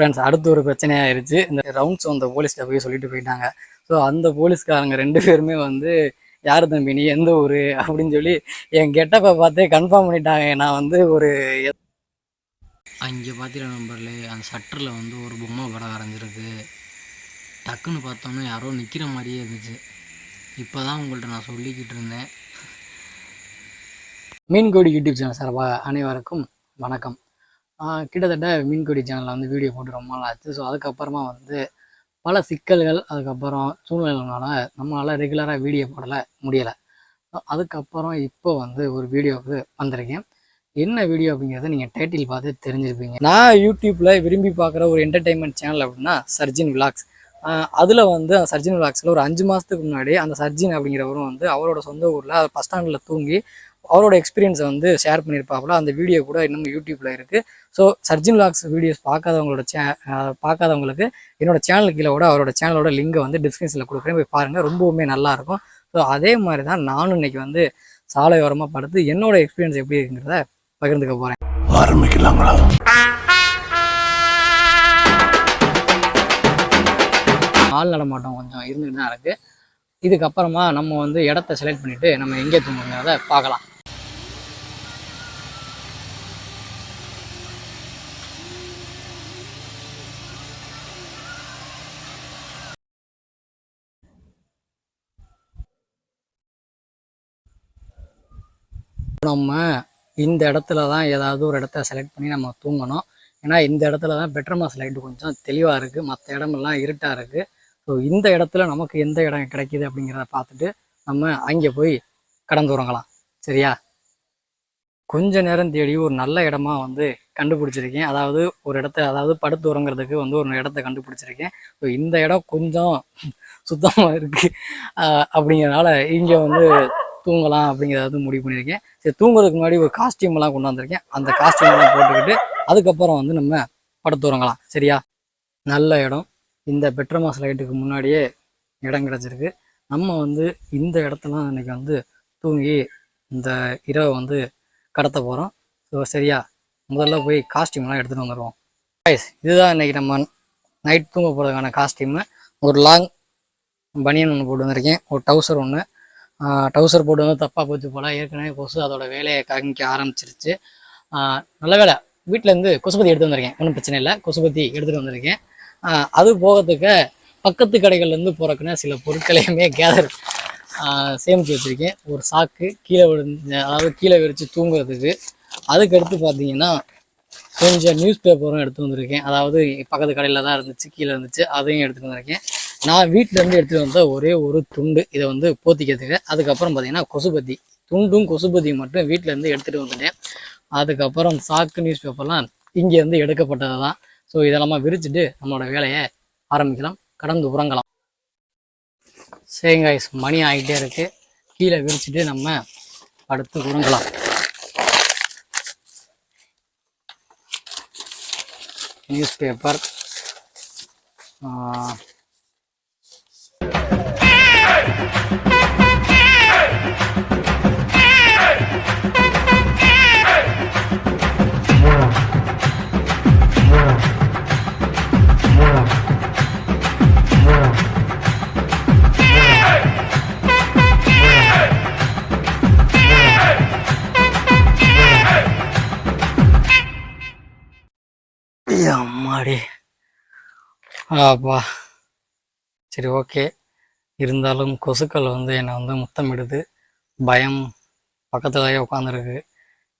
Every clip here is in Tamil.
ஃப்ரெண்ட்ஸ் அடுத்து ஒரு பிரச்சனை ஆயிருச்சு இந்த ரவுண்ட்ஸ் வந்த போலீஸ்கிட்ட போய் சொல்லிட்டு போயிட்டாங்க. ஸோ அந்த போலீஸ்காரங்க ரெண்டு பேருமே வந்து யார் தம்பி நீ எந்த ஊர்? அப்படின்னு சொல்லி என் கெட்டப்பை பார்த்தே கன்ஃபார்ம் பண்ணிட்டாங்க. நான் வந்து ஒரு அங்கே பார்த்தீங்கன்னா நம்பர்ல அந்த ஷட்டரில் வந்து ஒரு பொம்மை படம் வரைஞ்சிருக்கு. டக்குன்னு பார்த்தோன்னே யாரோ நிற்கிற மாதிரியே இருந்துச்சு. இப்போ தான் உங்கள்கிட்ட நான் சொல்லிக்கிட்டு இருந்தேன். மீன்கோடி யூடியூப் சேனல் சார்பாக அனைவருக்கும் வணக்கம். கிட்டத்தட்ட மீன்கொடி சேனலில் வந்து வீடியோ போட்டு ரொம்ப நாள் ஆச்சு. ஸோ அதுக்கப்புறமா வந்து பல சிக்கல்கள் அதுக்கப்புறம் சூழ்நிலைனால நம்மளால் ரெகுலராக வீடியோ போடலை முடியலை. அதுக்கப்புறம் இப்போ வந்து ஒரு வீடியோவுக்கு வந்திருக்கேன். என்ன வீடியோ அப்படிங்கிறத நீங்கள் டைட்டில் பார்த்து தெரிஞ்சிருப்பீங்க. நான் யூடியூப்பில் விரும்பி பார்க்குற ஒரு என்டர்டைன்மெண்ட் சேனல் அப்படின்னா சர்ஜின் விலாக்ஸ் அதில் வந்து அந்த சர்ஜின் விலாக்ஸில் ஒரு அஞ்சு மாதத்துக்கு முன்னாடி அந்த சர்ஜின் அப்படிங்கிறவரும் வந்து அவரோட சொந்த ஊரில் பஸ் ஸ்டாண்டில் தூங்கி அவரோட எக்ஸ்பீரியன்ஸை வந்து ஷேர் பண்ணியிருப்பாப்புல அந்த வீடியோ கூட இன்னும் யூடியூப்பில் இருக்குது ஸோ சர்ஜின் விலாக்ஸ் வீடியோஸ் பார்க்காதவங்களோட சே பார்க்காதவங்களுக்கு என்னோட சேனலுக்கு கீழே கூட அவரோட சேனலோட லிங்கை வந்து டிஸ்கிரிப்ஷனில் கொடுக்குறேன். போய் பாருங்கள் ரொம்பவுமே நல்லாயிருக்கும். ஸோ அதே மாதிரி தான் நானும் இன்னைக்கு வந்து சாலையோரமாக படுத்து என்னோட எக்ஸ்பீரியன்ஸ் எப்படி இருக்குங்கிறத பகிர்ந்துக்க போகிறேன் ஆரம்பிக்கலாங்களா? ஆள் நடமாட்டம் கொஞ்சம் இருந்துட்டு தான் இருக்குது இதுக்கப்புறமா நம்ம வந்து இடத்த செலக்ட் பண்ணிவிட்டு நம்ம எங்கே தூங்குங்கிறத பார்க்கலாம். நம்ம இந்த இடத்துல தான் ஏதாவது ஒரு இடத்த செலக்ட் பண்ணி நம்ம தூங்கணும். ஏன்னா இந்த இடத்துல தான் பெட்ரமாஸ் லைட்டு கொஞ்சம் தெளிவாக இருக்குது மற்ற இடமெல்லாம் இருட்டாக இருக்குது ஸோ இந்த இடத்துல நமக்கு எந்த இடம் கிடைக்கிது அப்படிங்கிறத பார்த்துட்டு நம்ம அங்கே போய் கடந்து உறங்கலாம். சரியா? கொஞ்ச நேரம் தேடி ஒரு நல்ல இடமா வந்து கண்டுபிடிச்சிருக்கேன். அதாவது ஒரு இடத்த அதாவது படுத்து உறங்குறதுக்கு வந்து ஒரு இடத்த கண்டுபிடிச்சிருக்கேன். ஸோ இந்த இடம் கொஞ்சம் சுத்தமாக இருக்குது அப்படிங்கிறனால இங்கே வந்து தூங்கலாம் அப்படிங்கிறத முடிவு பண்ணியிருக்கேன். சரி தூங்குறதுக்கு முன்னாடி ஒரு காஸ்டியூம் எல்லாம் கொண்டு வந்திருக்கேன். அந்த காஸ்டியூம் எல்லாம் போட்டுக்கிட்டு அதுக்கப்புறம் வந்து நம்ம படத்துறங்கலாம் சரியா? நல்ல இடம். இந்த பெட்ரமாஸ் லைட்டுக்கு முன்னாடியே இடம் கிடச்சிருக்கு. நம்ம வந்து இந்த இடத்துல இன்றைக்கி வந்து தூங்கி இந்த இரவை வந்து கடத்த போகிறோம் ஸோ சரியா? முதல்ல போய் காஸ்டியூம்லாம் எடுத்துகிட்டு வந்துடுவோம் guys இதுதான் இன்னைக்கு நம்ம நைட் தூங்க போகிறதுக்கான காஸ்டியூமு ஒரு லாங் பனியன் ஒன்று போட்டு வந்திருக்கேன். ஒரு டவுசர் ஒன்று டவுசர் போட்டு வந்து தப்பாக போச்சு போல் ஏற்கனவே கொசு அதோட வேலையை காமிக்க ஆரம்பிச்சிருச்சு. நல்ல வேலை. வீட்டிலேருந்து கொசுபதி எடுத்து வந்திருக்கேன். ஒன்றும் பிரச்சனை இல்லை. கொசுபதி எடுத்துகிட்டு வந்திருக்கேன். அது போகிறதுக்கு பக்கத்து கடைகள்லேருந்து போகிறக்குன்னு சில பொருட்களையுமே கேதர் சேமித்து வச்சுருக்கேன். ஒரு சாக்கு கீழே விழுந்து அதாவது கீழே விரித்து தூங்குறதுக்கு. அதுக்கடுத்து பார்த்தீங்கன்னா கொஞ்சம் நியூஸ் பேப்பரும் எடுத்து வந்திருக்கேன். அதாவது பக்கத்து கடையில் தான் இருந்துச்சு கீழே இருந்துச்சு அதையும் எடுத்துட்டு வந்திருக்கேன். நான் வீட்டிலேருந்து எடுத்துகிட்டு வந்த ஒரே ஒரு துண்டு. இதை வந்து போத்திக்கிறதுக்கு. அதுக்கப்புறம் பார்த்தீங்கன்னா கொசுபத்தி. துண்டும் கொசுபத்தியும் மட்டும் வீட்டிலேருந்து எடுத்துகிட்டு வந்துட்டேன். அதுக்கப்புறம் சாக்கு நியூஸ் பேப்பர்லாம் இங்கேருந்து எடுக்கப்பட்டது தான் ஸோ இதெல்லாம் விரிச்சுட்டு நம்மளோட வேலையை ஆரம்பிக்கலாம். கடந்து உறங்கலாம். சரிங்காய்ஸ் மணி ஆகிட்டே இருக்குது கீழே விரிச்சுட்டு நம்ம அடுத்து உறங்கலாம். நியூஸ் பேப்பர் அடி ஆப்பா சரி ஓகே. இருந்தாலும் கொசுக்கள் வந்து என்னை வந்து முத்தமிடுது. பயம் பக்கத்துலயே உட்காந்துருக்கு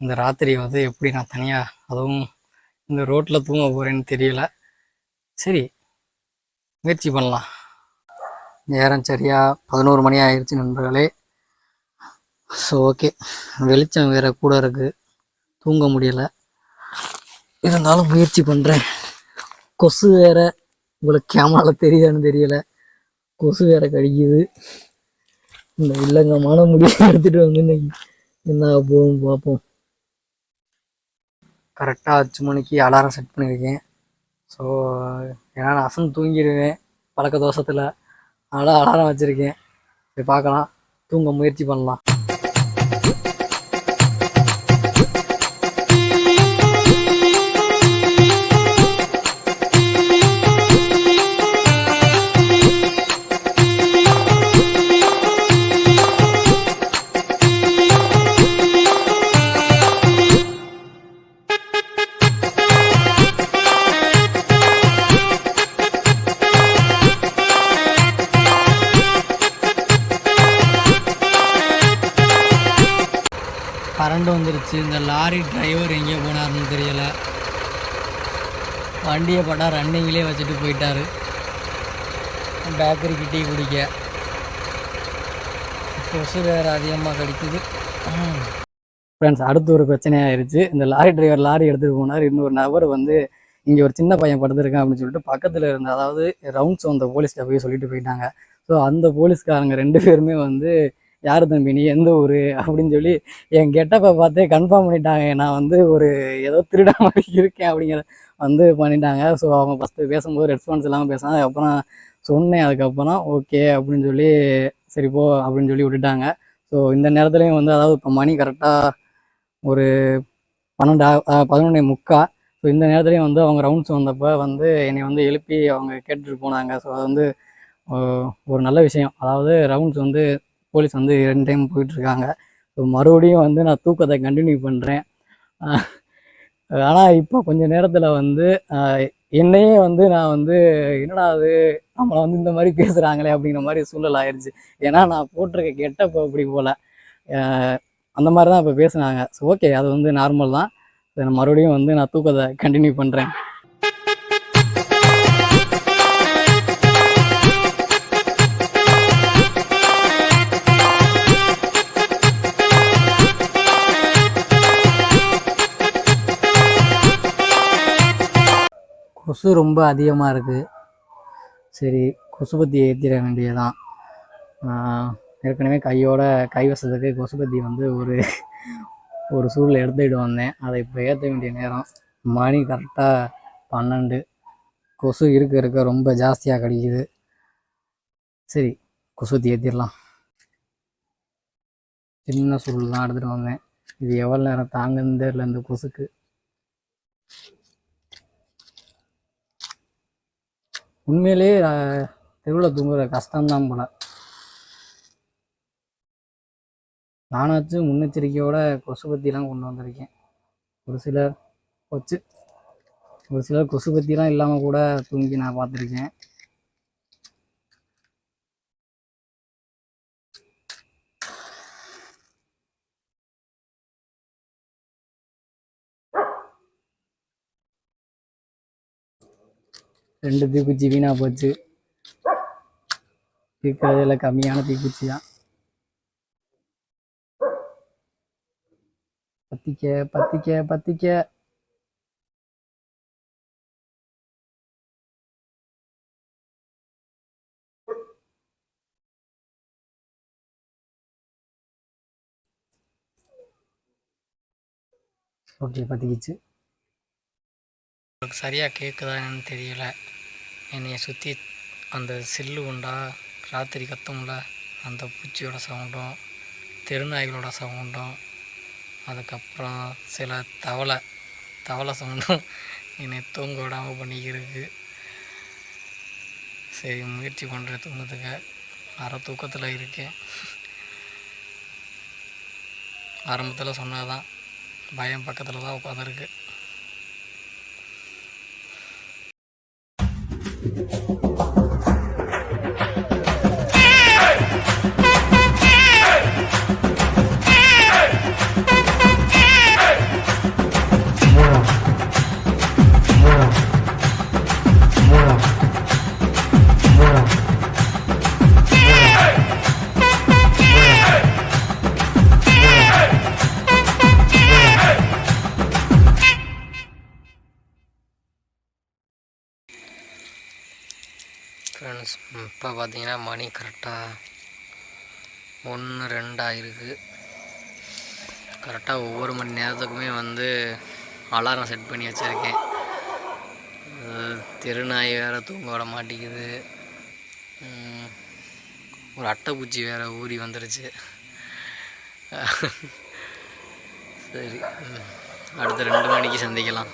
இந்த ராத்திரி வந்து எப்படி நான் தனியாக அதுவும் இந்த ரோட்டில் தூங்க போகிறேன்னு தெரியல. சரி முயற்சி பண்ணலாம். நேரம் சரியா பதினோரு மணி ஆயிடுச்சு நண்பர்களே. So okay. வெளிச்சம் வேறு கூட இருக்குது தூங்க முடியலை. இருந்தாலும் முயற்சி பண்ணுறேன் கொசு வேற. உங்களுக்கு கேமராவில் தெரியுதான்னு தெரியல. கொசு வேற கடிக்குது. இந்த இல்லங்கமான முடிவு எடுத்துட்டு வந்து என்ன போகும் பார்ப்போம். கரெக்டாக அஞ்சு மணிக்கு அலாரம் செட் பண்ணியிருக்கேன் ஸோ ஏன்னா நான் அசன் தூங்கிடுவேன். பழக்க தோஷத்தில். அதனால் அலாரம் வச்சுருக்கேன். சரி பார்க்கலாம். தூங்க முயற்சி பண்ணலாம். வண்டியை பட்டா ரன்னிங்லேயே வச்சுட்டு போயிட்டாரு. பேக்கரிக்கு டீ குடிக்க. கொசு வேறு அதிகமாக கடிக்குது. ஃப்ரெண்ட்ஸ் அடுத்து ஒரு பிரச்சனையாக ஆயிருச்சு. இந்த லாரி டிரைவர் லாரி எடுத்துகிட்டு போனார். இன்னொரு நபர் வந்து இங்கே ஒரு சின்ன பையன் படுத்திருக்கான் அப்படின்னு சொல்லிட்டு பக்கத்தில் இருந்த அதாவது ரவுண்ட்ஸ் வந்த போலீஸ்கிட்ட போய் சொல்லிட்டு போயிட்டாங்க. ஸோ அந்த போலீஸ்காரங்க ரெண்டு பேருமே வந்து யார் தம்பி நீ எந்த ஊர்? அப்படின்னு சொல்லி என் கெட்டப்பை பார்த்தே கன்ஃபார்ம் பண்ணிட்டாங்க. நான் வந்து ஒரு ஏதோ திருடா மாதிரி இருக்கேன் அப்படிங்கிற வந்து பண்ணிட்டாங்க. ஸோ அவங்க ஃபஸ்ட்டு பேசும்போது ரெஸ்பான்ஸ் இல்லாமல் பேசினாங்க. அதுக்கப்புறம் சொன்னேன். அதுக்கப்புறம் ஓகே அப்படின்னு சொல்லி சரி போ அப்படின்னு சொல்லி விட்டுட்டாங்க. ஸோ இந்த நேரத்துலையும் வந்து அதாவது இப்போ மணி கரெக்டாக ஒரு பன்னெண்டு பதினொன்னே முக்கா. ஸோ இந்த நேரத்துலையும் வந்து அவங்க ரவுண்ட்ஸ் வந்தப்போ வந்து என்னை வந்து எழுப்பி அவங்க கேட்டுட்டு போனாங்க. ஸோ அது வந்து ஒரு நல்ல விஷயம். அதாவது ரவுண்ட்ஸ் வந்து போலீஸ் வந்து ரெண்டு டைம் போயிட்டுருக்காங்க. ஸோ மறுபடியும் வந்து நான் தூக்கத்தை கண்டினியூ பண்ணுறேன் ஆனால் இப்போ கொஞ்ச நேரத்தில் வந்து என்னையே வந்து நான் வந்து என்னடா அது? நம்மளை வந்து இந்த மாதிரி பேசுகிறாங்களே அப்படிங்கிற மாதிரி சூழல் ஆயிடுச்சு ஏன்னா நான் போட்டிருக்க கெட்டப்போ அப்படி போல். அந்த மாதிரி தான் இப்போ பேசுனாங்க. ஸோ ஓகே அது வந்து நார்மல் தான். மறுபடியும் வந்து நான் தூக்கத்தை கண்டினியூ பண்ணுறேன் கொசு ரொம்ப அதிகமாக இருக்குது சரி கொசுபத்தி ஏற்றிட வேண்டியதான் ஏற்கனவே கையோட கைவசத்துக்கு கொசுபத்தி வந்து ஒரு ஒரு சூழல் எடுத்துக்கிட்டு வந்தேன். அதை இப்போ ஏற்ற வேண்டிய நேரம். மணி கரெக்டாக பன்னெண்டு. கொசு இருக்க இருக்க ரொம்ப ஜாஸ்தியாக கிடைக்குது. சரி கொசுபத்தி ஏற்றிடலாம் சின்ன சுருள் தான் எடுத்துகிட்டு வந்தேன். இது எவ்வளோ நேரம் தாங்குன்னு தெரியல இந்த கொசுக்கு. உண்மையிலேயே தெருவில் தூங்குற கஷ்டம்தான் போல. நானாச்சும் முன்னெச்சரிக்கையோட கொசுபத்திலாம் கொண்டு வந்திருக்கேன். ஒரு சிலர் வச்சு ஒரு சிலர் கொசுபத்திலாம் இல்லாமல் கூட தூங்கி நான் பார்த்துருக்கேன். ரெண்டு தீக்குச்சி வீணாக போச்சு. இருக்கிறதுல கம்மியான தீக்குச்சி தான். பத்திக்க பத்திக்க பத்திக்க. ஓகே பத்திக்கிச்சு. உங்களுக்கு சரியாக கேட்குதான்னு தெரியல. என்னையை சுற்றி அந்த சில்லு உண்டா? ராத்திரி கத்தும்ல அந்த பூச்சியோட சவுண்டும் தெருநாய்களோட சவுண்டும் அதுக்கப்புறம் சில தவளை தவளை சவுண்டும் என்னை தூங்க விடாமல் பண்ணிக்கிருக்கு சரி முயற்சி பண்ணுறேன் தூங்கத்துக்கு அரை தூக்கத்தில் இருக்கேன். ஆரம்பத்தில் சொன்னதான் பயம் பக்கத்தில் தான் உட்காந்துருக்கு. ஃப்ரெண்ட்ஸ் இப்போ பார்த்தீங்கன்னா மணி கரெக்டாக ஒன்று ரெண்டாயிருக்கு கரெக்டாக ஒவ்வொரு மணி நேரத்துக்குமே வந்து அலாரம் செட் பண்ணி வச்சுருக்கேன். தெருநாய் வேறு தூங்க விட மாட்டேங்குது. ஒரு அட்டைப்பூச்சி வேறு ஊறி வந்துருச்சு. சரி அடுத்த ரெண்டு மணிக்கு சந்திக்கலாம்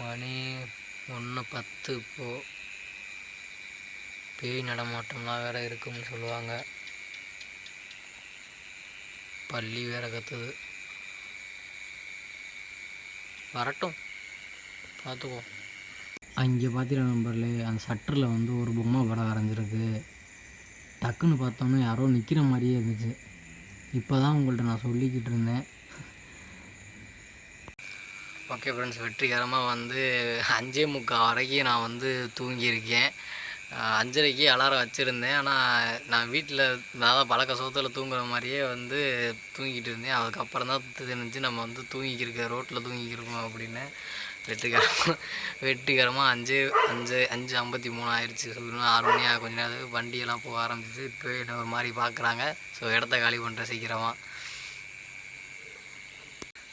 மணி ஒன்று பத்து இப்போது பேய் நடமாட்டம்லாம் வேறு இருக்குன்னு சொல்லுவாங்க. பள்ளி வேறு கற்றுது வரட்டும். பார்த்துக்குவோம். அங்கே பார்த்துட்டு நம்பர்ல அந்த ஷட்டரில் வந்து ஒரு பொம்மை படம் வரைஞ்சிருக்கு. டக்குன்னு பார்த்தோன்னா யாரோ நிற்கிற மாதிரியே இருந்துச்சு. இப்போ தான் உங்கள்கிட்ட நான் சொல்லிக்கிட்டு இருந்தேன். ஓகே ஃப்ரெண்ட்ஸ் வெற்றிகரமாக வந்து அஞ்சே முக்கால் வரைக்கும் நான் வந்து தூங்கியிருக்கேன். அஞ்சரைக்கு அலாரம் வச்சுருந்தேன். ஆனால் நான் வீட்டில் அதாவது பழக்க சோத்தில் தூங்குற மாதிரியே வந்து தூங்கிட்டு இருந்தேன். அதுக்கப்புறம் தான் தெரிஞ்சு நம்ம வந்து தூங்கிக்கிருக்க ரோட்டில் தூங்கிக்கிருக்கோம் அப்படின்னு வெற்றிகரமாக வெற்றிகரமாக அஞ்சு அஞ்சு அஞ்சு ஐம்பத்தி மூணு ஆயிடுச்சு சொல்லணும் ஆறு மணியாக கொஞ்ச நேரம் வண்டியெல்லாம் போக ஆரம்பிச்சிச்சு இப்போ என்ன ஒரு மாதிரி பார்க்குறாங்க ஸோ இடத்த காலி பண்ணுற சீக்கிரமாக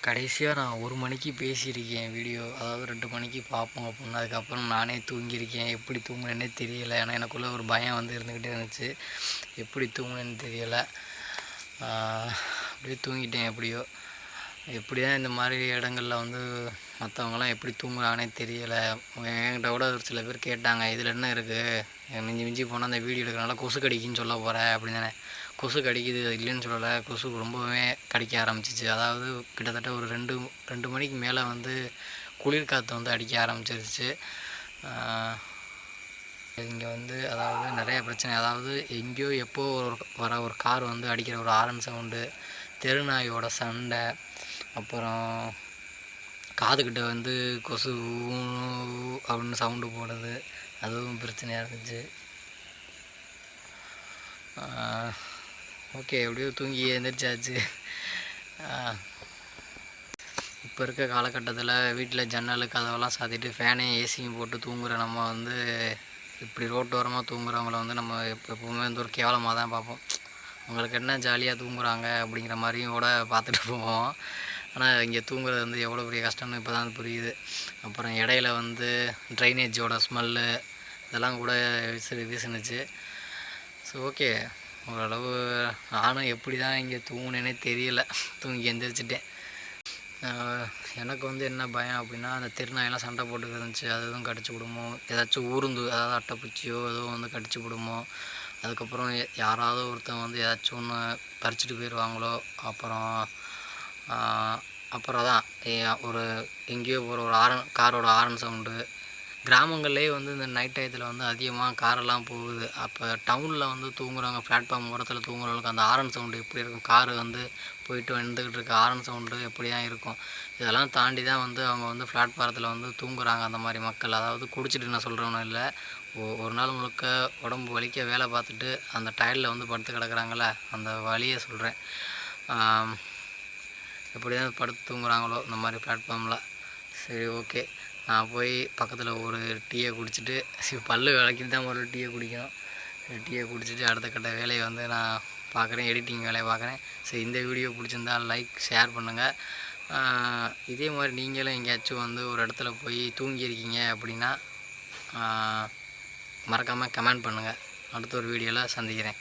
கடைசியாக நான் ஒரு மணிக்கு பேசியிருக்கேன் வீடியோ அதாவது ரெண்டு மணிக்கு பார்ப்போம் அப்படின்னு. அதுக்கப்புறம் நானே தூங்கியிருக்கேன். எப்படி தூங்குனேன்னே தெரியலை. ஏன்னா எனக்குள்ளே ஒரு பயம் வந்து இருந்துக்கிட்டே இருந்துச்சு. எப்படி தூங்குனேன்னு தெரியலை. அப்படியே தூங்கிட்டேன் எப்படியோ. எப்படி தான் இந்த மாதிரி இடங்களில் வந்து மற்றவங்களாம் எப்படி தூங்குறாங்கன்னே தெரியலை. என்கிட்ட கூட ஒரு சில பேர் கேட்டாங்க இதில் என்ன இருக்குது மிஞ்சி மிஞ்சி போனால் அந்த வீடியோ எடுக்கிறனால கொசு கடிக்குன்னு சொல்ல போகிறேன் அப்படின்னு தானே. கொசு கடிக்குது இல்லைன்னு சொல்லலை. கொசு ரொம்பவே கடிக்க ஆரம்பிச்சிச்சு. அதாவது கிட்டத்தட்ட ஒரு ரெண்டு ரெண்டு மணிக்கு மேலே வந்து குளிர் காற்று வந்து அடிக்க ஆரம்பிச்சிருச்சு. இங்கே வந்து அதாவது நிறைய பிரச்சனை. அதாவது எங்கேயோ எப்போ ஒரு வர ஒரு கார் வந்து அடிக்கிற ஒரு ஆரன் சவுண்டு தெருநாயோட சண்டை அப்புறம் காதுகிட்ட வந்து கொசு அப்படின்னு சவுண்டு போடுது. அதுவும் பிரச்சனையாக இருந்துச்சு. ஓகே எப்படியோ தூங்கி எழுந்திரிச்சாச்சு இப்போ இருக்க காலகட்டத்தில் வீட்டில் ஜன்னல் கதவெல்லாம் சாத்திட்டு ஃபேனையும் ஏசியும் போட்டு தூங்குற நம்ம வந்து இப்படி ரோட்டோரமாக தூங்குறவங்கள வந்து நம்ம எப்பவுமே வந்து ஒரு கேவலமாக தான் பார்ப்போம். அவங்களுக்கு என்ன ஜாலியாக தூங்குறாங்க அப்படிங்கிற மாதிரியும் கூட பார்த்துட்டு போவோம். ஆனால் இங்கே தூங்குறது வந்து எவ்வளோ பெரிய கஷ்டம்னு இப்போ தான் புரியுது. அப்புறம் இடையில வந்து ட்ரைனேஜோட ஸ்மெல்லு இதெல்லாம் கூட வீசு வீசுனுச்சு. ஸோ ஓகே ஓரளவு நானும் எப்படி தான் இங்கே தூங்குனேனே தெரியல. தூங்கி எந்திரிச்சிட்டேன். எனக்கு வந்து என்ன பயம் அப்படின்னா அந்த திருநாயெல்லாம் சண்டை போட்டுக்கிட்டு இருந்துச்சு. அது எதுவும் கடிச்சு விடுமோ? ஏதாச்சும் ஊருந்து அதாவது அட்டைப்பூச்சியோ எதுவும் வந்து கடிச்சு விடுமோ? அதுக்கப்புறம் யாராவது ஒருத்தன் வந்து ஏதாச்சும் ஒன்று பறிச்சுட்டு போயிடுவாங்களோ அப்புறம் அப்புறம் தான் ஒரு எங்கேயோ போகிற ஒரு ஆரன் காரோட ஆரன் சவுண்டு கிராமங்கள்லேயே வந்து இந்த நைட் டயத்தில் வந்து அதிகமாக காரெல்லாம் போகுது. அப்போ டவுனில் வந்து தூங்குறவங்க பிளாட்ஃபார்ம் ஓரத்தில் தூங்குறவங்களுக்கு அந்த ஆரன் சவுண்டு எப்படி இருக்கும்? காரு வந்து போயிட்டு வந்துக்கிட்டு இருக்க ஆரன் சவுண்டு எப்படி தான் இருக்கும்? இதெல்லாம் தாண்டி தான் வந்து அவங்க வந்து பிளாட்ஃபாரத்தில் வந்து தூங்குறாங்க அந்த மாதிரி மக்கள். அதாவது குடிச்சிட்டு நான் சொல்கிறவனும் இல்லை. ஒ- ஒரு நாள் முழுக்க உடம்பு வலிக்க வேலை பார்த்துட்டு அந்த டயர்டில் வந்து படுத்து கிடக்குறாங்களே அந்த வழியை சொல்கிறேன் எப்படி தான் படுத்து தூங்குறாங்களோ இந்த மாதிரி பிளாட்ஃபார்மில் சரி ஓகே நான் போய் பக்கத்தில் ஒரு டீயை குடிச்சிட்டு சரி பல்லு விளக்கிட்டு தான் ஒரு டீயை குடிக்கணும். டீயை குடிச்சிட்டு அடுத்த கட்ட வேலையை வந்து நான் பார்க்குறேன் எடிட்டிங் வேலையை பார்க்குறேன் சரி இந்த வீடியோ பிடிச்சிருந்தா லைக் ஷேர் பண்ணுங்கள் இதே மாதிரி நீங்களும் எங்கேயாச்சும் வந்து ஒரு இடத்துல போய் தூங்கியிருக்கீங்க அப்படின்னா மறக்காமல் கமெண்ட் பண்ணுங்கள் அடுத்த ஒரு வீடியோவில் சந்திக்கிறேன்.